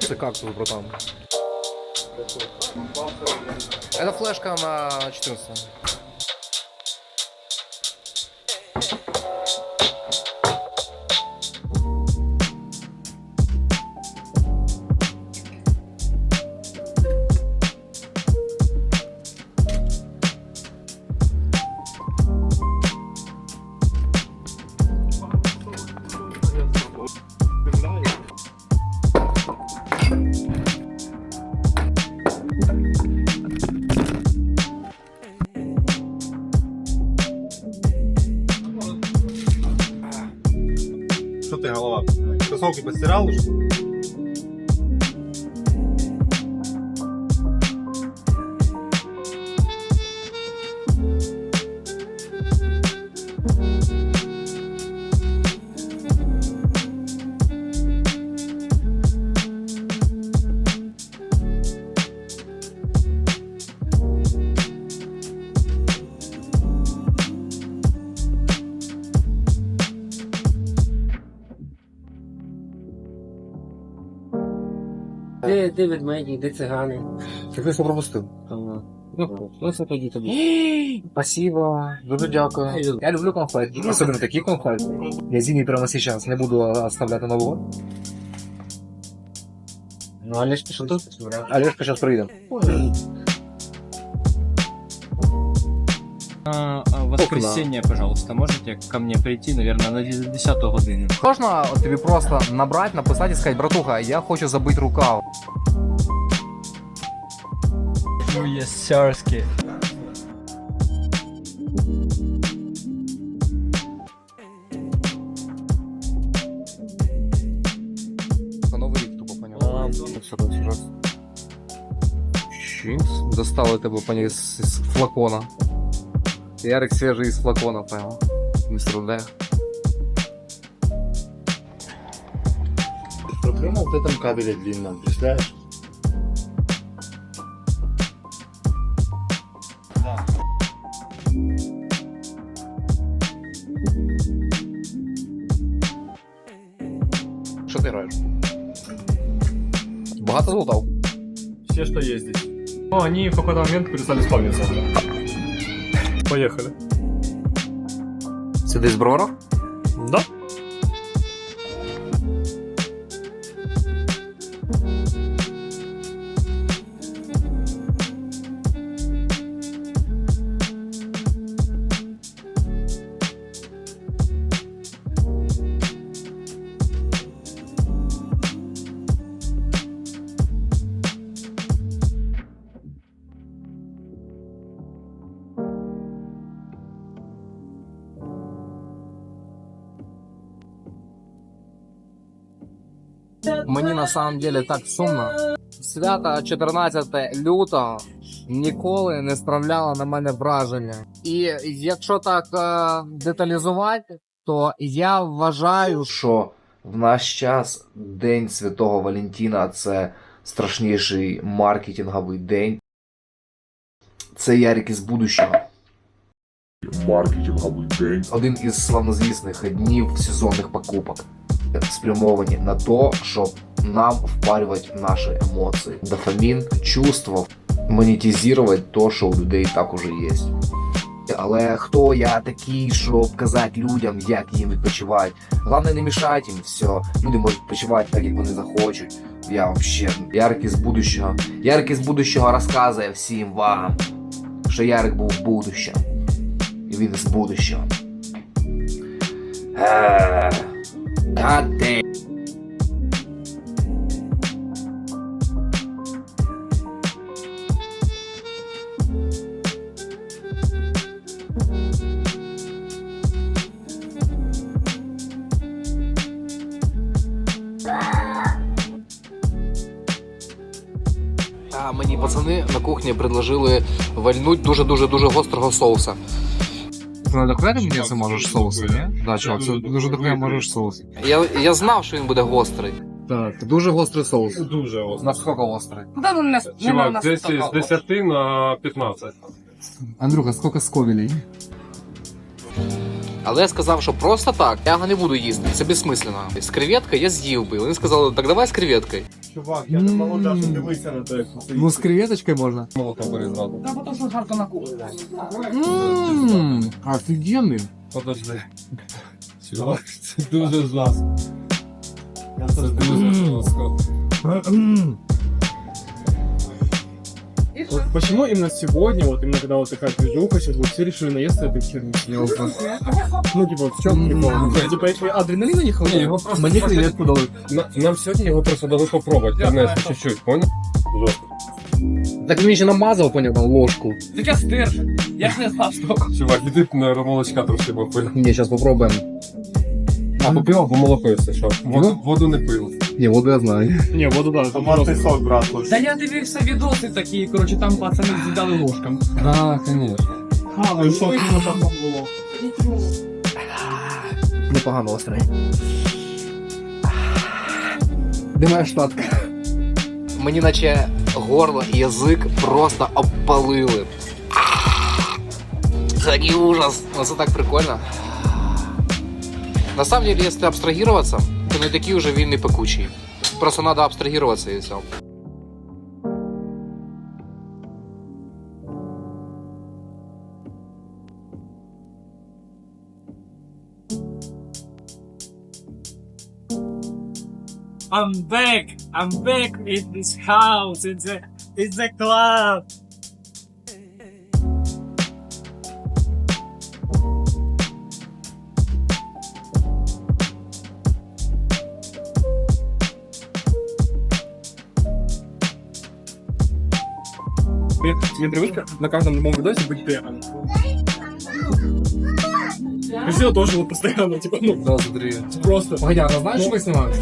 Це кактус, братан. Это флешка на 14. Кроссовки стирал уже? Де, де ведмеді, де цигани? Так я пропустив. Ага. Ну, ну це тоді тобі. Спасибо, дуже дякую. Я люблю конфети, особливо такі конфети. Я зимі прямо зараз не буду оставляти на вогонь. Ну, але що тут? Олежка зараз прийде. А, воскресенье, пожалуйста, можете ко мне прийти, наверное, на 10 годину. Можна тобі просто набрати, написати і сказати, братуха, я хочу забити рукав. Ну, є сярські. Новий рік тупо поняв. Все, раз, раз. Чинкс. Достали тебе поняв з, з флакона. Ярик свіжий із флакона, понял. Містер Д. Проблема вот в этом кабеле длинном, представляешь? Що ти граєш? Багато золотав? Все, что есть здесь. Ну, они в какой-то момент перестали спавниться. Поехали. Сиди з бровара? На самом деле так сумно. Свято 14 лютого ніколи не справляло на мене враження. І якщо так е, деталізувати, то я вважаю, що в наш час День Святого Валентина це страшніший маркетинговий день. Це Ярик із будущого. маркетинговий день. один із славнозвісних днів сезонних покупок, спрямовані на то, щоб нам впарювати наші емоції, дофамін, чувство, монетизувати то, що у людей так уже є. Але хто я такий, щоб казати людям, як їм відпочивати? Головне не мішати їм все. Люди можуть відпочивати так, як вони захочуть. Я вообще Ярик із будущого. Ярик із будущого розказує всім вам, що Ярик був в будущому. І він із будущого. God damn. А мені пацани на кухні предложили вальнуть дуже-дуже дуже гострого соуса. Ти на дохуя мені це можеш соус, ні? Да, чувак, це дуже дохуя можеш соус. Я, я знав, що він буде гострий. Так, дуже гострий соус. Дуже гострий. Наскільки гострий? Чувак, нас десь з 10 на 15. Андрюха, сколько сковелей? Але я сказав, що просто так я його не буду їсти. Це безсмислено. З креветкою я з'їв би. Вони сказали, так давай з креветкою. Чувак, я не можу навіть дивитися на те. Ну, с креветочкой можно. молоко бери зразу. Ммм, офигенный. Подожди. Чувак, це дуже жорстко. Це дуже жорстко. Вот почему именно сегодня, вот именно когда вот такая движуха, сейчас вот все решили наесться этой херни? Ну, типа, в чем прикол? Ну, Типа, если адреналина не хватает, мне креветку дали. Нам сьогодні його просто дали попробувати, принесли чуть-чуть, понял? Так він ще намазав, понял, там ложку. Так я стир. Я не знав, що. Чувак, іди на молочка трошки попив. Не, сейчас попробуем. А попив, бо молоко все, що? Воду, воду не пив. Не, воду я знаю. Не, воду да. Томатний сок, брат, Та я дивився відоси такі, коротше, там пацани з'їдали ложком. Да, конечно. А, ну що там було? Непогано острий. Де моя штатка? Мені наче горло і язик просто обпалили. Такий ужас. Ну це так прикольно. На самом деле, если абстрагироваться, не такий уже він і пекучий. Просто надо абстрагироваться і все. I'm back. I'm back in this house. It's a, it's a club. Мне привычка на каждом любом видосе быть первым. Красиво тоже вот постоянно, типа, ну, Да, смотри. просто. Погоди, а знаєш, що ми знімали?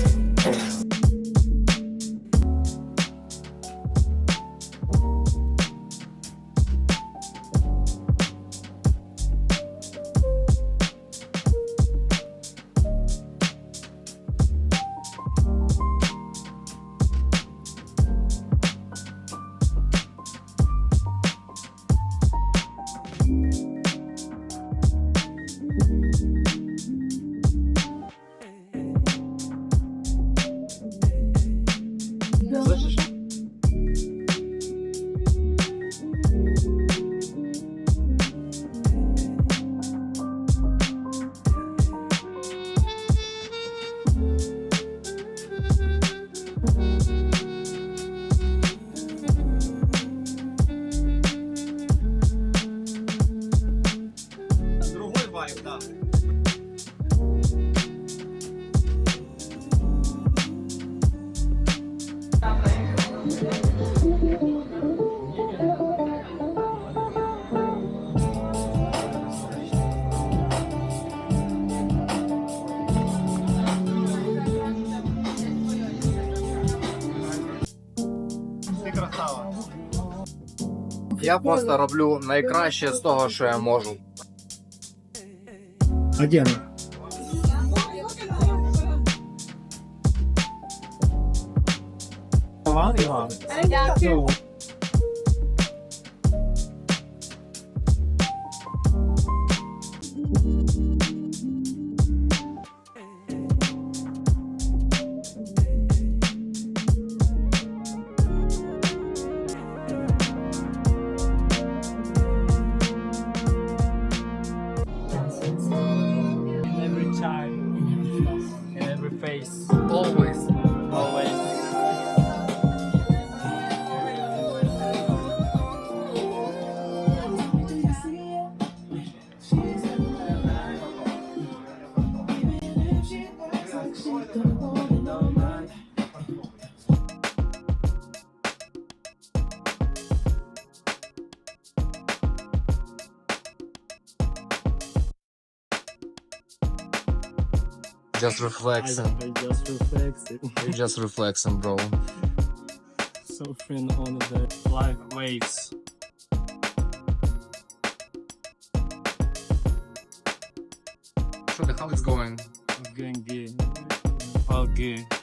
Я просто роблю найкраще з того, що я можу. Одягну. Іван Іван. In Just reflexing. I just reflexed it. Just reflexing, bro. Surfing on the live waves. Що, how it's going? It's Going good. All good.